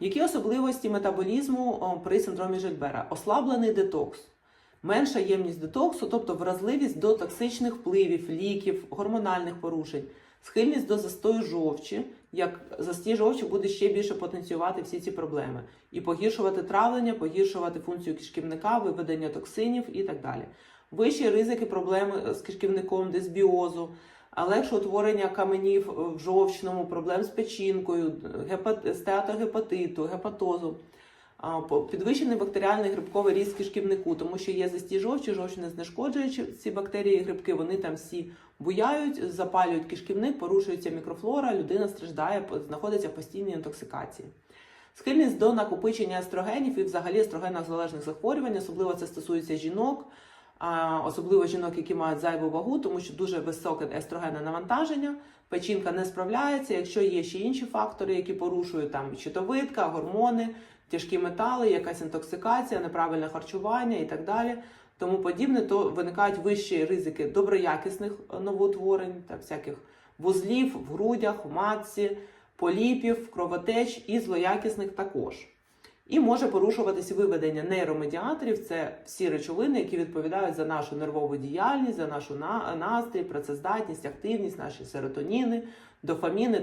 Які особливості метаболізму при синдромі Жильбера? Ослаблений детокс, менша ємність детоксу, тобто вразливість до токсичних впливів, ліків, гормональних порушень, схильність до застою жовчі, як застій жовчі буде ще більше потенціювати всі ці проблеми, і погіршувати травлення, погіршувати функцію кишківника, виведення токсинів і так далі. Вищі ризики проблем з кишківником, дисбіозу, а легше утворення каменів в жовчному, проблем з печінкою, гепат... стеатогепатиту, гепатозу. Підвищений бактеріальний грибковий ріст кишківнику, тому що є застій жовчі, жовч не знешкоджуючи ці бактерії і грибки, вони там всі буяють, запалюють кишківник, порушується мікрофлора, людина страждає, знаходиться в постійній інтоксикації. Схильність до накопичення естрогенів і взагалі естрогенних залежних захворювань, особливо це стосується жінок, особливо жінок, які мають зайву вагу, тому що дуже високе естрогенне навантаження, печінка не справляється. Якщо є ще інші фактори, які порушують там щитовидка, гормони, тяжкі метали, якась інтоксикація, неправильне харчування і так далі. Тому подібне, то виникають вищі ризики доброякісних е, новоутворень та всяких вузлів в грудях, в матці, поліпів, кровотеч і злоякісних також. І може порушуватися виведення нейромедіаторів. Це всі речовини, які відповідають за нашу нервову діяльність, за нашу на- настрій, працездатність, активність, наші серотоніни, дофаміни